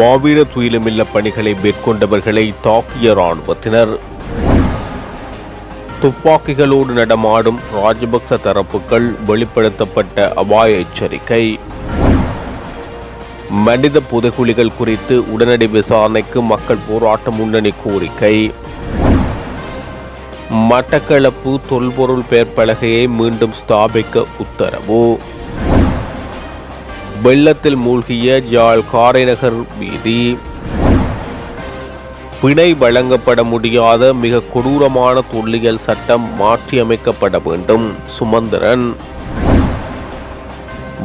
மாவீர துயிலுமில்ல பணிகளை மேற்கொண்டவர்களை தாக்கிய இராணுவத்தினர். துப்பாக்கிகளோடு நடமாடும் ராஜபக்ச தரப்புகள் வெளிப்படுத்தப்பட்ட அபாய எச்சரிக்கை. மனித புதைகுழிகள் குறித்து உடனடி விசாரணைக்கு மக்கள் போராட்ட முன்னணி கோரிக்கை. மட்டக்களப்பு தொல்பொருள் பெயர்ப்பலகையை மீண்டும் ஸ்தாபிக்க உத்தரவு. வெள்ளத்தில் மூழ்கிய ஜாழ் காரைநகர் வீதி பிணை வழங்கப்பட முடியாத மிக கொடூரமான தொல்லியல் சட்டம் மாற்றியமைக்கப்பட வேண்டும். சுமந்திரன்.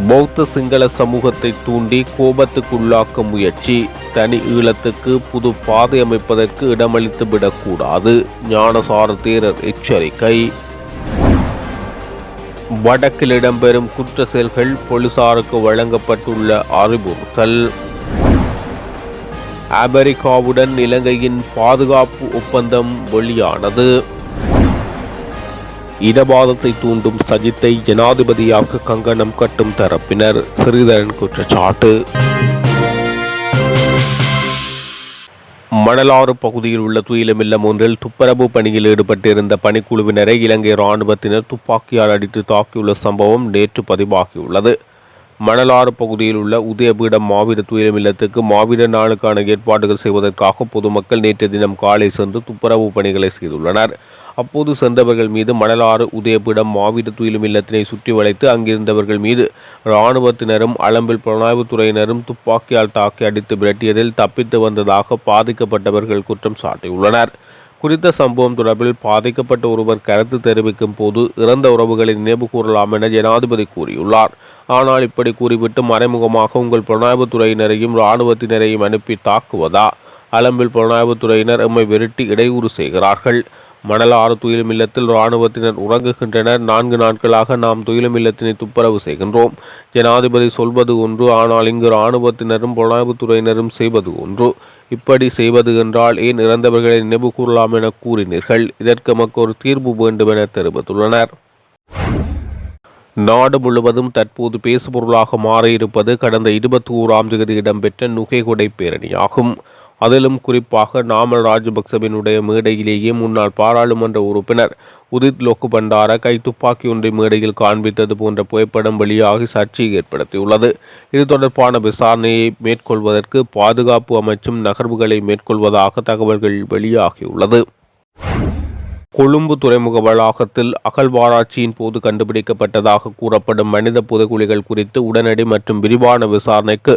பௌத்த சிங்கள சமூகத்தை தூண்டி கோபத்துக்குள்ளாக்க முயற்சி. தனி ஈழத்துக்கு புது பாதை அமைப்பதற்கு இடமளித்து விடக்கூடாது ஞானசார தேரர் எச்சரிக்கை. வடக்கில் இடம்பெறும் குற்ற செயல்கள் போலீசாருக்கு வழங்கப்பட்டுள்ள அறிவுறுத்தல். அமெரிக்காவுடன் இலங்கையின் பாதுகாப்பு ஒப்பந்தம் வெளியானது. இடவாதத்தை தூண்டும் சஜித்தை ஜனாதிபதியாக கங்கணம் கட்டும் தரப்பினர். சிறிதரன் குற்றச்சாட்டு. மணலாறு பகுதியில் உள்ள துயிலமில்லம் ஒன்றில் துப்பரவு பணியில் ஈடுபட்டிருந்த பணிக்குழுவினரை இலங்கை இராணுவத்தினர் துப்பாக்கியால் அடித்து தாக்கியுள்ள சம்பவம் நேற்று பதிவாகியுள்ளது. மணலாறு பகுதியில் உள்ள உதயபீடம் மாவீர துயிலமில்லத்துக்கு மாவீர நாளுக்கான ஏற்பாடுகள் செய்வதற்காக பொதுமக்கள் நேற்று தினம் காலை சென்று துப்புரவு பணிகளை செய்துள்ளனர். அப்போது சென்றவர்கள் மீது மணலாறு உதயபீடம் மாவீர துயிலும் இல்லத்தினை சுற்றி வளைத்து அங்கிருந்தவர்கள் மீது இராணுவத்தினரும் அளம்பில் புலனாய்வுத்துறையினரும் துப்பாக்கியால் தாக்கி அடித்து விரட்டியதில் தப்பித்து வந்ததாக பாதிக்கப்பட்டவர்கள் குற்றம் சாட்டியுள்ளனர். குறித்த சம்பவம் தொடர்பில் பாதிக்கப்பட்ட ஒருவர் கருத்து தெரிவிக்கும் போது இறந்த உறவுகளை நினைவு கூறலாம் என ஜனாதிபதி கூறியுள்ளார். ஆனால் இப்படி கூறிவிட்டு மறைமுகமாக உங்கள் புலனாய்வுத்துறையினரையும் இராணுவத்தினரையும் அனுப்பி தாக்குவதா? அலம்பில் புலனாய்வுத்துறையினர் எம்மை விரட்டி இடையூறு செய்கிறார்கள். மணலாறு துயிலும் இல்லத்தில் இராணுவத்தினர் உறங்குகின்றனர். நான்கு நாட்களாக நாம் துயிலும் இல்லத்தினை துப்புரவு செய்கின்றோம். ஜனாதிபதி சொல்வது ஒன்று ஆனால் இங்கு இராணுவத்தினரும் புலனாய்வுத்துறையினரும் செய்வது ஒன்று. இப்படி செய்வது என்றால் ஏன் இறந்தவர்களை நினைவு கூறலாம் என கூறினீர்கள்? இதற்கு நமக்கு ஒரு தீர்வு வேண்டும் என தெரிவித்துள்ளனர். நாடு முழுவதும் தற்போது பேசுபொருளாக மாறியிருப்பது கடந்த இருபத்தி ஓராம் தேதி இடம்பெற்ற நுகைகொடை பேரணியாகும். அதிலும் குறிப்பாக நாமல் ராஜபக்சவினுடைய மேடையிலேயே முன்னாள் பாராளுமன்ற உறுப்பினர் உதித் லோக்கு பண்டார கைத்துப்பாக்கி ஒன்றை மேடையில் காண்பித்தது போன்ற புகைப்படம் வெளியாகி சர்ச்சையை ஏற்படுத்தியுள்ளது. இது தொடர்பான விசாரணையை மேற்கொள்வதற்கு பாதுகாப்பு அமைச்சும் நகர்வுகளை மேற்கொள்வதாக தகவல்கள் வெளியாகியுள்ளது. கொழும்பு துறைமுக வளாகத்தில் அகழ்வாராய்ச்சியின் போது கண்டுபிடிக்கப்பட்டதாக கூறப்படும் மனித புதைகுழிகள் குறித்து உடனடி மற்றும் விரிவான விசாரணைக்கு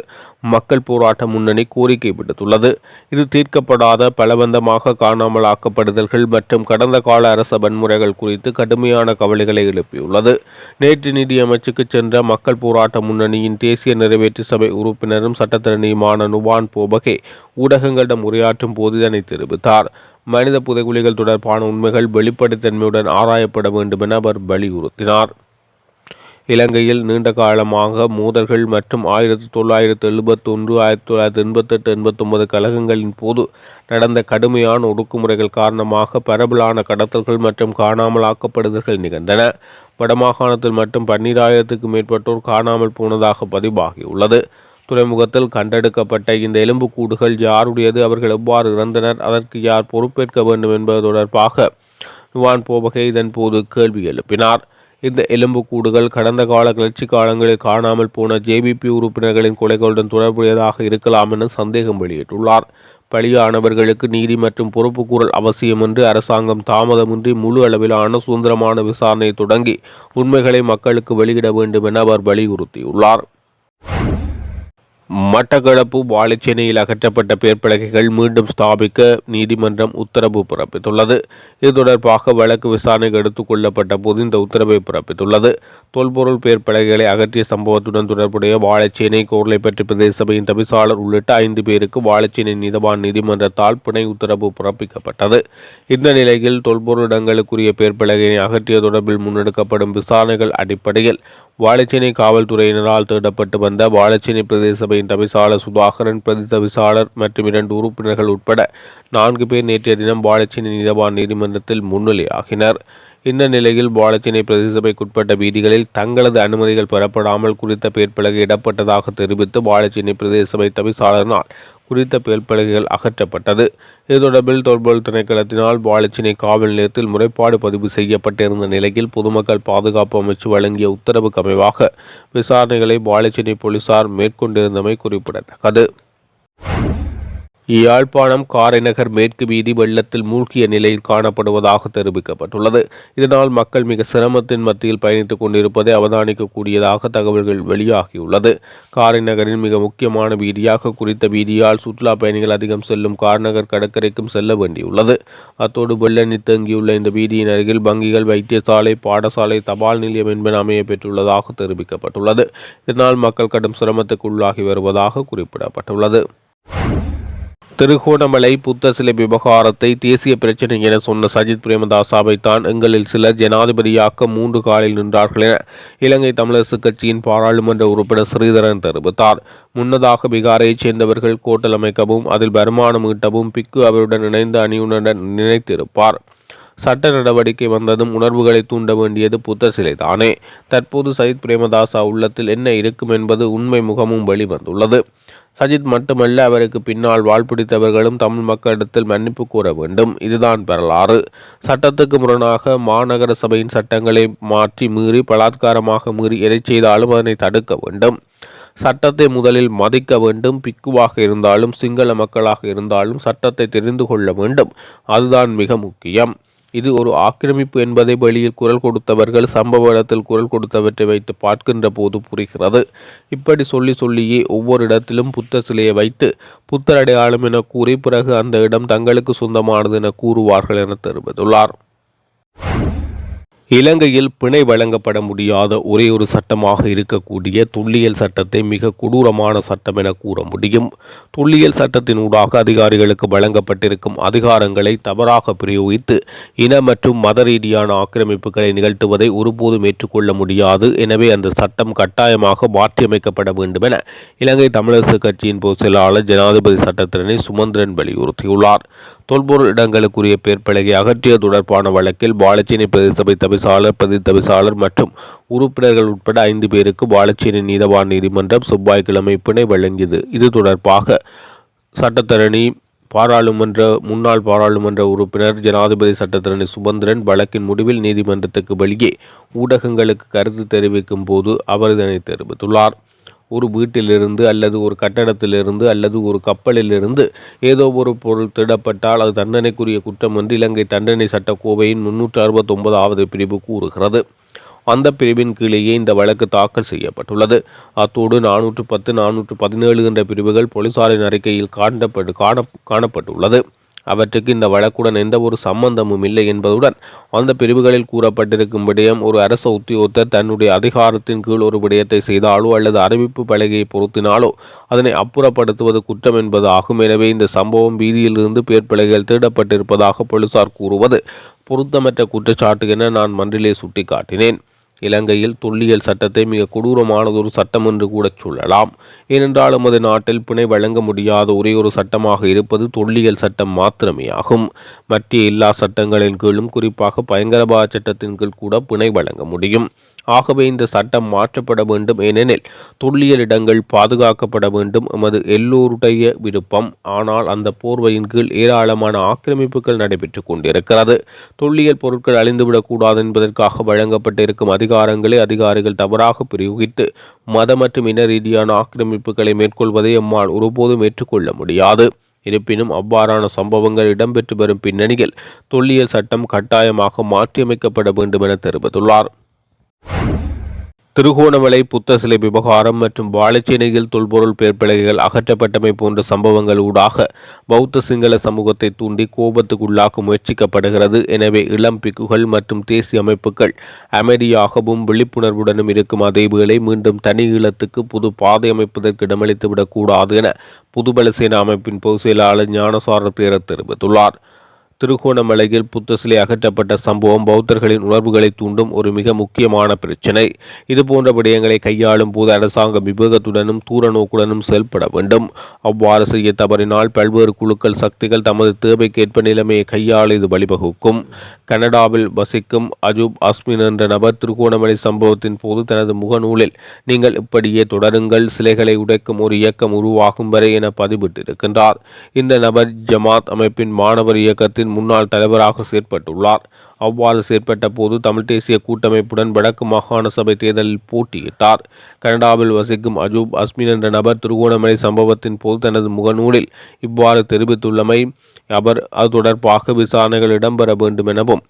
மக்கள் போராட்ட முன்னணி கோரிக்கை விடுத்துள்ளது. இது தீர்க்கப்படாத பலவந்தமாக காணாமலாக்கப்படுதல்கள் மற்றும் கடந்த கால அரச வன்முறைகள் குறித்து கடுமையான கவலைகளை எழுப்பியுள்ளது. நேற்று நிதியமைச்சுக்கு சென்ற மக்கள் போராட்ட முன்னணியின் தேசிய நிறைவேற்று சபை உறுப்பினரும் சட்டத்தரணியுமான நுவான் போபகே ஊடகங்களிடம் உரையாற்றும் போது இதனை தெரிவித்தார். மனித புதைகுழிகள் தொடர்பான உண்மைகள் வெளிப்படைத்தன்மையுடன் ஆராயப்பட வேண்டும் என அவர் வலியுறுத்தினார். இலங்கையில் நீண்ட காலமாக மோதல்கள் மற்றும் ஆயிரத்தி தொள்ளாயிரத்தி எழுபத்தி ஒன்று ஆயிரத்தி தொள்ளாயிரத்தி எண்பத்தெட்டு எண்பத்தொன்பது கழகங்களின் போது நடந்த கடுமையான ஒடுக்குமுறைகள் காரணமாக பரவலான கடத்தல்கள் மற்றும் காணாமலாக்கப்படுதல்கள் நிகழ்ந்தன. வடமாகாணத்தில் மட்டும் பன்னிராயிரத்துக்கு மேற்பட்டோர் காணாமல் போனதாக பதிவாகியுள்ளது. துறைமுகத்தில் கண்டெடுக்கப்பட்ட இந்த எலும்புக்கூடுகள் யாருடையது? அவர்கள் எவ்வாறு இறந்தனர்? அதற்கு யார் பொறுப்பேற்க வேண்டும் என்பது தொடர்பாக நுவான் போபகே இதன் போது கேள்வி எழுப்பினார். இந்த எலும்புக்கூடுகள் கடந்த கால கிளர்ச்சி காலங்களில் காணாமல் போன ஜேபிபி உறுப்பினர்களின் கொலைகளுடன் தொடர்புடையதாக இருக்கலாம் என சந்தேகம் வெளியிட்டுள்ளார். பலியானவர்களுக்கு நீதி மற்றும் பொறுப்புக்கூறல் அவசியம் என்று அரசாங்கம் தாமதமின்றி முழு அளவிலான சுதந்திரமான விசாரணையை தொடங்கி உண்மைகளை மக்களுக்கு வெளியிட வேண்டும் என அவர் வலியுறுத்தியுள்ளார். மட்டக்களப்பு வாழைச்சேனையில் அகற்றப்பட்ட பேர்ப்பலகைகள் மீண்டும் ஸ்தாபிக்க நீதிமன்றம் உத்தரவு பிறப்பித்துள்ளது. இது தொடர்பாக வழக்கு விசாரணைக்கு எடுத்துக் கொள்ளப்பட்ட போது இந்த உத்தரவை பிறப்பித்துள்ளது. தொல்பொருள் பேர்ப்பலகைகளை அகற்றிய சம்பவத்துடன் தொடர்புடைய வாழைச்சேனை கோர்லைப்பற்றி பிரதேச சபையின் தவிசாளர் உள்ளிட்ட ஐந்து பேருக்கு வாழைச்சேனை நீதவான் நீதிமன்றத்தால் பிணை உத்தரவு பிறப்பிக்கப்பட்டது. இந்த நிலையில் தொல்பொருள் இடங்களுக்குரிய பேர்ப்பலகையை அகற்றிய தொடர்பில் முன்னெடுக்கப்படும் விசாரணைகள் அடிப்படையில் வாழைச்சேனை காவல்துறையினரால் தேடப்பட்டு வந்த வாழைச்சேனை பிரதேச சபையின் தவிசாளர் சுதாகரன் பிரதி தவிசாளர் மற்றும் இரண்டு உறுப்பினர்கள் உட்பட நான்கு பேர் நேற்றைய தினம் வாழைச்சேனை நீதவான் நீதிமன்றத்தில் முன்னிலையாகினர். இந்த நிலையில் வாழைச்சேனை பிரதேசபைக்குட்பட்ட வீதிகளில் தங்களது அனுமதிகள் பெறப்படாமல் குறித்த பேர் பலகை இடப்பட்டதாக தெரிவித்து வாழைச்சேனை பிரதேசபை தவிசாளரினால் குறித்த பேர்பலகைகள் அகற்றப்பட்டது. இது தொடர்பில் தொல்பொருள் திணைக்களத்தினால் வாழைச்சினை காவல் நிலையத்தில் முறைப்பாடு பதிவு செய்யப்பட்டிருந்த நிலையில் பொதுமக்கள் பாதுகாப்பு அமைச்சு வழங்கிய உத்தரவுக்கு அமைவாக விசாரணைகளை வாழைச்சினை போலீசார் மேற்கொண்டிருந்தமை குறிப்பிடத்தக்கது. யாழ்ப்பாணம் காரைநகர் மேற்கு வீதி வெள்ளத்தில் மூழ்கிய நிலையில் காணப்படுவதாக தெரிவிக்கப்பட்டுள்ளது. இதனால் மக்கள் மிக சிரமத்தின் மத்தியில் பயணித்துக் கொண்டிருப்பதை அவதானிக்கக்கூடியதாக தகவல்கள் வெளியாகியுள்ளது. காரைநகரின் மிக முக்கியமான வீதியாக குறித்த வீதியால் சுற்றுலா பயணிகள் அதிகம் செல்லும் காரைநகர் கடற்கரைக்கும் செல்ல வேண்டியுள்ளது. அத்தோடு வெள்ள தங்கியுள்ள இந்த வீதியின் அருகில் வங்கிகள் வைத்தியசாலை பாடசாலை தபால் நிலையம் என்பன அமைய பெற்றுள்ளதாக தெரிவிக்கப்பட்டுள்ளது. இதனால் மக்கள் கடும் சிரமத்துக்கு உள்ளாகி வருவதாக குறிப்பிடப்பட்டுள்ளது. திருகோணமலை புத்த சிலை விவகாரத்தை தேசிய பிரச்சினை என சொன்ன சஜித் பிரேமதாசாவை தான் எங்களில் சிலர் ஜனாதிபதியாக்க மூன்று காலில் நின்றார்கள் என இலங்கை தமிழரசு கட்சியின் பாராளுமன்ற உறுப்பினர் ஸ்ரீதரன் தெரிவித்தார். முன்னதாக பீகாரைச் சேர்ந்தவர்கள் கோட்டல் அமைக்கவும் அதில் வருமானம் ஈட்டவும் பிக்கு அவருடன் இணைந்த அணியுடன் நினைத்திருப்பார். சட்ட நடவடிக்கை வந்ததும் உணர்வுகளை தூண்ட வேண்டியது புத்த சிலை தானே தற்போது சயித் பிரேமதாசா உள்ளத்தில் என்ன இருக்கும் என்பது உண்மை முகமும் வெளிவந்துள்ளது. சஜித் மட்டுமல்ல அவருக்கு பின்னால் வாழ்பிடித்தவர்களும் தமிழ் மக்களிடத்தில் மன்னிப்பு கூற வேண்டும். இதுதான் வரலாறு. சட்டத்துக்கு முரணாக மாநகர சபையின் சட்டங்களை மாற்றி மீறி பலாத்காரமாக மீறி எதை செய்தாலும் அதனை தடுக்க வேண்டும். சட்டத்தை முதலில் மதிக்க வேண்டும். பிக்குவாக இருந்தாலும் சிங்கள மக்களாக இருந்தாலும் சட்டத்தை தெரிந்து கொள்ள வேண்டும். அதுதான் மிக முக்கியம். இது ஒரு ஆக்கிரமிப்பு என்பதை வெளியில் குரல் கொடுத்தவர்கள் சம்பவ இடத்தில் குரல் கொடுத்தவற்றை வைத்து பார்க்கின்ற போது புரிகிறது. இப்படி சொல்லி சொல்லியே ஒவ்வொரு இடத்திலும் புத்த சிலையை வைத்து புத்தர் அடையாளம் என கூறி பிறகு அந்த இடம் தங்களுக்கு சொந்தமானது என கூறுவார்கள் என தெரிவித்துள்ளார். இலங்கையில் பிணை வழங்கப்பட முடியாத ஒரே ஒரு சட்டமாக இருக்கக்கூடிய துல்லியல் சட்டத்தை மிக கொடூரமான சட்டம் என கூற முடியும். துல்லியல் சட்டத்தின் ஊடாக அதிகாரிகளுக்கு வழங்கப்பட்டிருக்கும் அதிகாரங்களை தவறாக பிரயோகித்து இன மற்றும் மத ரீதியான ஆக்கிரமிப்புகளை நிகழ்த்துவதை ஒருபோதும் ஏற்றுக்கொள்ள முடியாது. எனவே அந்த சட்டம் கட்டாயமாக மாற்றியமைக்கப்பட வேண்டும் என இலங்கை தமிழரசு கட்சியின் பொதுச் செயலாளர் ஜனாதிபதி சட்டத்திறனை சுமந்திரன் வலியுறுத்தியுள்ளார். தொல்பொருள் இடங்களுக்குரிய பேர்பலகை அகற்றிய தொடர்பான வழக்கில் வாழச்சேனை பிரதேசபை தவிசாளர் பிரதி தவிசாளர் மற்றும் உறுப்பினர்கள் உட்பட ஐந்து பேருக்கு வாழச்சேனை நீதவான் நீதிமன்றம் செவ்வாய்க்கிழமை பிணை வழங்கியது. இது தொடர்பாக சட்டத்தரணி பாராளுமன்ற முன்னாள் பாராளுமன்ற உறுப்பினர் ஜனாதிபதி சட்டத்தரணி சுமந்திரன் வழக்கின் முடிவில் நீதிமன்றத்துக்கு வெளியே ஊடகங்களுக்கு கருத்து தெரிவிக்கும் போது அவர் இதனை தெரிவித்துள்ளார். ஒரு வீட்டிலிருந்து அல்லது ஒரு கட்டடத்திலிருந்து அல்லது ஒரு கப்பலிலிருந்து ஏதோ ஒரு பொருள் திருடப்பட்டால் அது தண்டனைக்குரிய குற்றம் என்று இலங்கை தண்டனை சட்டக்கோவையின் முன்னூற்று அறுபத்தொன்பதாவது பிரிவு கூறுகிறது. அந்த பிரிவின் கீழேயே இந்த வழக்கு தாக்கல் செய்யப்பட்டுள்ளது. அத்தோடு நானூற்று பத்து நானூற்று பதினேழு என்ற பிரிவுகள் போலீசாரின் அறிக்கையில் காணப்பட்டு காண காணப்பட்டுள்ளது. அவற்றுக்கு இந்த வழக்குடன் எந்த ஒரு சம்பந்தமும் இல்லை என்பதுடன் அந்த பிரிவுகளில் கூறப்பட்டிருக்கும் விடயம் ஒரு அரச உத்தியோகத்தர் தன்னுடைய அதிகாரத்தின் கீழ் ஒரு விடயத்தை செய்தாலோ அல்லது அறிவிப்பு பலகையை பொருத்தினாலோ அதனை அப்புறப்படுத்துவது குற்றம் என்பது ஆகும். எனவே இந்த சம்பவம் வீதியிலிருந்து பேர்பலகைகள் திருடப்பட்டிருப்பதாக போலீசார் கூறுவது பொருத்தமற்ற குற்றச்சாட்டு என நான் மன்றிலே சுட்டிக்காட்டினேன். இலங்கையில் தொல்லியல் சட்டத்தை மிக கொடூரமானதொரு சட்டம் என்று கூட சொல்லலாம். ஏனென்றால் நமது நாட்டில் பிணை வழங்க முடியாத ஒரே ஒரு சட்டமாக இருப்பது தொல்லியல் சட்டம் மாத்திரமே ஆகும் மற்ற எல்லா சட்டங்களின் கீழும் குறிப்பாக பயங்கரவாத சட்டத்தின் கீழ் கூட பிணை வழங்க முடியும். ஆகவே இந்த சட்டம் மாற்றப்பட வேண்டும் ஏனெனில் தொல்லியல் இடங்கள் பாதுகாக்கப்பட வேண்டும். எமது எல்லோருடைய விருப்பம். ஆனால் அந்த போர்வையின் கீழ் ஏராளமான ஆக்கிரமிப்புகள் நடைபெற்றுக் கொண்டிருக்கிறது. தொல்லியல் பொருட்கள் அழிந்துவிடக்கூடாது என்பதற்காக வழங்கப்பட்டிருக்கும் அதிகாரங்களை அதிகாரிகள் தவறாக பிரயோகித்து மத மற்றும் இன ரீதியான ஆக்கிரமிப்புகளை மேற்கொள்வதை எம்மால் ஒருபோதும் ஏற்றுக்கொள்ள முடியாது. இருப்பினும் அவ்வாறான சம்பவங்கள் இடம்பெற்று வரும் பின்னணியில் தொல்லியல் சட்டம் கட்டாயமாக மாற்றியமைக்கப்பட வேண்டும் என தெரிவித்துள்ளார். திருகோணமலை புத்த சிலை விவகாரம் மற்றும் வாழைச்சேனையில் தொல்பொருள் பேர்பிழைகள் அகற்றப்பட்டமை போன்ற சம்பவங்கள் ஊடாக பௌத்த சிங்கள சமூகத்தை தூண்டி கோபத்துக்குள்ளாக்க முயற்சிக்கப்படுகிறது. எனவே இளம் பிக்குகள் மற்றும் தேசிய அமைப்புகள் அமைதியாகவும் விழிப்புணர்வுடனும் இருக்கும் அதேவேளை மீண்டும் தனி ஈழத்துக்கு புது பாதை அமைப்பதற்கு இடமளித்துவிடக்கூடாது என புதுபலசேன அமைப்பின் பொதுச் செயலாளர் ஞானசார தேரர் தெரிவித்துள்ளார். திருகோணமலையில் புத்த சிலை அகற்றப்பட்ட சம்பவம் பௌத்தர்களின் உணர்வுகளை தூண்டும் ஒரு மிக முக்கியமான பிரச்சினை. இதுபோன்ற விடயங்களை கையாளும் போது அரசாங்கம் விவேகத்துடனும் தூர நோக்குடனும் செயல்பட வேண்டும். அவ்வாறு செய்ய தவறினால் பல்வேறு குழுக்கள் சக்திகள் தமது தேவைக்கேற்ப நிலைமையை கையாள இது வழிவகுக்கும். கனடாவில் வசிக்கும் அஜூப் அஸ்மின் என்ற நபர் திருகோணமலை சம்பவத்தின் போது தனது முகநூலில் நீங்கள் இப்படியே தொடருங்கள் சிலைகளை உடைக்கும் ஒரு இயக்கம் உருவாகும் வரை என பதிவிட்டிருக்கின்றார். இந்த நபர் ஜமாத் அமைப்பின் மாணவர் இயக்கத்தின் முன்னாள் தலைவராக செயற்பட்டுள்ளார். அவ்வாறு செயற்பட்ட போது தமிழ் தேசிய கூட்டமைப்புடன் வடக்கு மாகாண சபை தேர்தலில் போட்டியிட்டார். கனடாவில் வசிக்கும் அஜூப் அஸ்மின் என்ற நபர் திருகோணமலை சம்பவத்தின் போது தனது முகநூலில் இவ்வாறு தெரிவித்துள்ளமை அவர் அது தொடர்பாக விசாரணைகள் இடம்பெற வேண்டும் எனவும்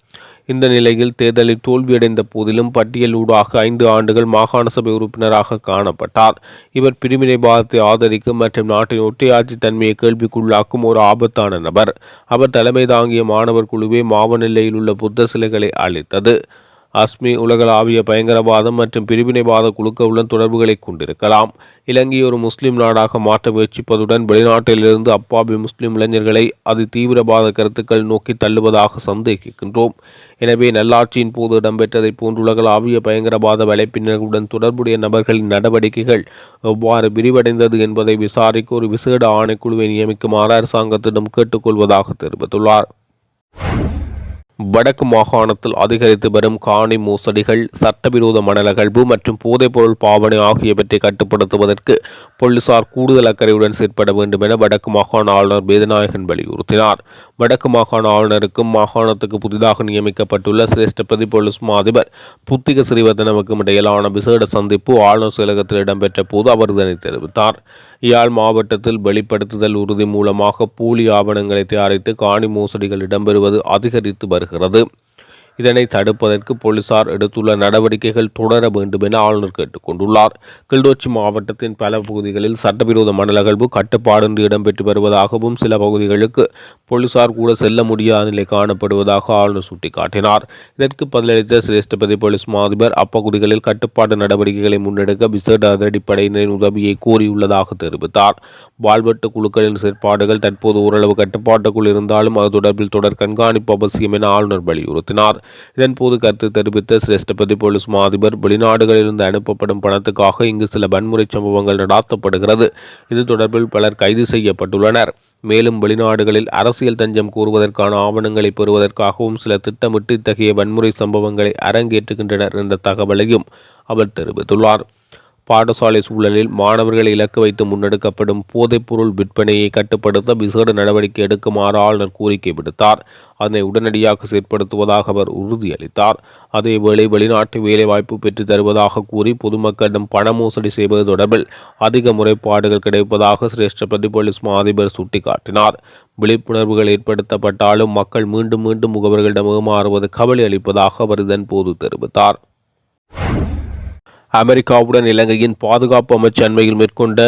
இந்த நிலையில் தேர்தலில் தோல்வியடைந்த போதிலும் பட்டியலூடாக ஐந்து ஆண்டுகள் மாகாண சபை உறுப்பினராக காணப்பட்டார். இவர் பிரிவினைவாதத்தை ஆதரிக்கும் மற்றும் நாட்டின் ஒற்றையாட்சி தன்மையை கேள்விக்குள்ளாக்கும் ஒரு ஆபத்தான நபர். அவர் தலைமை தாங்கிய மாணவர் குழுவே மாவநிலையில் உள்ள புத்த சிலைகளை அளித்தது அஸ்மி உலகளாவிய பயங்கரவாதம் மற்றும் பிரிவினைவாத குழுக்களுடன் தொடர்புகளை கொண்டிருக்கலாம். இலங்கை ஒரு முஸ்லிம் நாடாக மாற்ற முயற்சிப்பதுடன் வெளிநாட்டிலிருந்து அப்பாவி முஸ்லிம் இளைஞர்களை அது தீவிரவாத கருத்துக்கள் நோக்கி தள்ளுவதாக சந்தேகிக்கின்றோம். எனவே நல்லாட்சியின் போது இடம்பெற்றதைப் போன்று உலகளாவிய பயங்கரவாத வலைப்பின்னர்களுடன் தொடர்புடைய நபர்களின் நடவடிக்கைகள் எவ்வாறு விரிவடைந்தது என்பதை விசாரிக்க ஒரு விசேட ஆணைக்குழுவை நியமிக்குமாறு அரசாங்கத்திடம் கேட்டுக்கொள்வதாக தெரிவித்துள்ளார். வடக்கு மாகாணத்தில் அதிகரித்து வரும் காணி மோசடிகள் சட்டவிரோத மணலகழ்வு மற்றும் போதைப்பொருள் பாவனை ஆகியவற்றை கட்டுப்படுத்துவதற்கு போலீசார் கூடுதல் அக்கறையுடன் செயற்பட வேண்டும் என வடக்கு மாகாண ஆளுநர் வேதநாயகன் வலியுறுத்தினார். வடக்கு மாகாண ஆளுநருக்கும் மாகாணத்துக்கு புதிதாக நியமிக்கப்பட்டுள்ள சிரேஷ்ட பிரதி போலீஸ் மாதிபர் புத்திக சிறிவர்தனவுக்கும் இடையிலான விசேட சந்திப்பு ஆளுநர் செயலகத்தில் இடம்பெற்ற போது அவர் இதனை தெரிவித்தார். யாழ் மாவட்டத்தில் வெளிப்படுத்துதல் உறுதி மூலமாக போலி ஆவணங்களை தயாரித்து காணி மோசடிகள் இடம்பெறுவது அதிகரித்து வருகிறது. ഹൃദ് இதனை தடுப்பதற்கு போலீசார் எடுத்துள்ள நடவடிக்கைகள் தொடர வேண்டும் என ஆளுநர் கேட்டுக்கொண்டுள்ளார் கிளிநொச்சி மாவட்டத்தின் பல பகுதிகளில் சட்டவிரோத மணல் அகழ்வு கட்டுப்பாடின்றி இடம்பெற்று வருவதாகவும் சில பகுதிகளுக்கு போலீசார் கூட செல்ல முடியாத நிலை காணப்படுவதாக ஆளுநர் சுட்டிக்காட்டினார். இதற்கு பதிலளித்த சிரேஷ்டபதி போலீஸ் மாதிபர் அப்பகுதிகளில் கட்டுப்பாட்டு நடவடிக்கைகளை முன்னெடுக்க விசேட அதிரடிப்படையினரின் உதவியை கோரியுள்ளதாக தெரிவித்தார். வாழ்வெட்டு குழுக்களின் செயற்பாடுகள் தற்போது ஓரளவு கட்டுப்பாட்டுக்குள் இருந்தாலும் அது தொடர்பில் தொடர் கண்காணிப்பு அவசியம் என ஆளுநர் வலியுறுத்தினார். இதன்போது கருத்து தெரிவித்த சிரேஷ்டபதி போலீஸ் மாதிபர் வெளிநாடுகளிலிருந்து அனுப்பப்படும் பணத்துக்காக இங்கு சில வன்முறை சம்பவங்கள் நடாத்தப்படுகிறது. இது தொடர்பில் பலர் கைது செய்யப்பட்டுள்ளனர். மேலும் வெளிநாடுகளில் அரசியல் தஞ்சம் கூறுவதற்கான ஆவணங்களை பெறுவதற்காகவும் சில திட்டமிட்டு இத்தகைய வன்முறை சம்பவங்களை அரங்கேற்றுகின்றனர் என்ற தகவலையும் அவர் தெரிவித்துள்ளார். பாடசாலை சூழலில் மாணவர்களை இலக்கு வைத்து முன்னெடுக்கப்படும் போதைப்பொருள் விற்பனையை கட்டுப்படுத்த விசேட நடவடிக்கை எடுக்குமாறு ஆளுநர் கோரிக்கை விடுத்தார். அதனை உடனடியாக செயற்படுத்துவதாக அவர் உறுதியளித்தார். அதேவேளை வெளிநாட்டு வேலைவாய்ப்பு பெற்று தருவதாக கூறி பொதுமக்களிடம் பண மோசடி செய்வது தொடர்பில் அதிக முறைப்பாடுகள் கிடைப்பதாக சிரேஷ்ட பிரதிபலிஸ் போலீஸ் சுட்டிக்காட்டினார். விழிப்புணர்வுகள் ஏற்படுத்தப்பட்டாலும் மக்கள் மீண்டும் மீண்டும் முகவர்களிடம் ஏமாறுவது கவலை அளிப்பதாக அவர் இதன் போது தெரிவித்தார். அமெரிக்காவுடன் இலங்கையின் பாதுகாப்பு அமைச்சு அண்மையில் மேற்கொண்ட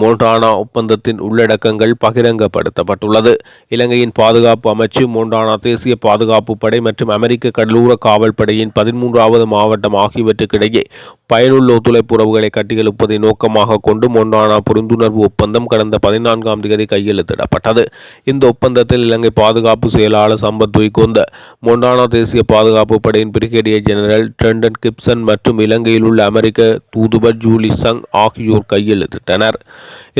மோண்டானா ஒப்பந்தத்தின் உள்ளடக்கங்கள் பகிரங்கப்படுத்தப்பட்டுள்ளது. இலங்கையின் பாதுகாப்பு அமைச்சு மோண்டானா தேசிய பாதுகாப்பு படை மற்றும் அமெரிக்க கடலூர காவல் படையின் பதிமூன்றாவது மாவட்டம் ஆகியவற்றுக்கிடையே பயனுள்ள ஒத்துழைப்பு உறவுகளை கட்டியெழுப்பதை நோக்கமாக கொண்டு மொண்டானா புரிந்துணர்வு ஒப்பந்தம் கடந்த பதினான்காம் தேதி கையெழுத்திடப்பட்டது. இந்த ஒப்பந்தத்தில் இலங்கை பாதுகாப்பு செயலாளர் சம்பத் துய்கொந்த மொண்டானா தேசிய பாதுகாப்பு படையின் பிரிகேடியர் ஜெனரல் ட்ரெண்டன் கிப்சன் மற்றும் இலங்கையில் உள்ள அமெரிக்க தூதுவர் ஜூலி சங் ஆகியோர் கையெழுத்திட்டனர்.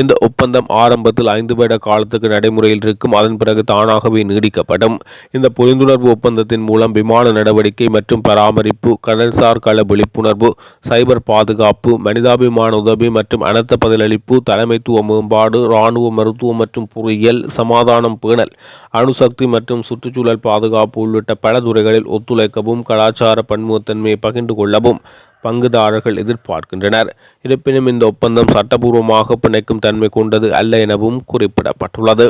இந்த ஒப்பந்தம் ஆரம்பத்தில் ஐந்து வருட காலத்துக்கு நடைமுறையில் இருக்கும். அதன் பிறகு தானாகவே நீடிக்கப்படும். இந்த புரிந்துணர்வு ஒப்பந்தத்தின் மூலம் விமான நடவடிக்கை மற்றும் பராமரிப்பு கடல்சார் கள விழிப்புணர்வு சைபர் பாதுகாப்பு மனிதாபிமான உதவி மற்றும் அனர்த்த பதிலளிப்பு தலைமைத்துவ மேம்பாடு இராணுவ மருத்துவம் மற்றும் பொறியியல் சமாதானம் பேணல் அணுசக்தி மற்றும் சுற்றுச்சூழல் பாதுகாப்பு உள்ளிட்ட பல துறைகளில் ஒத்துழைக்கவும் கலாச்சார பன்முகத்தன்மையை பகிர்ந்து கொள்ளவும் பங்குதாரர்கள் எதிர்பார்க்கின்றனர். இருப்பினும் இந்த ஒப்பந்தம் சட்டபூர்வமாக பிணைக்கும் தன்மை கொண்டது அல்ல எனவும் குறிப்பிடப்பட்டுள்ளது.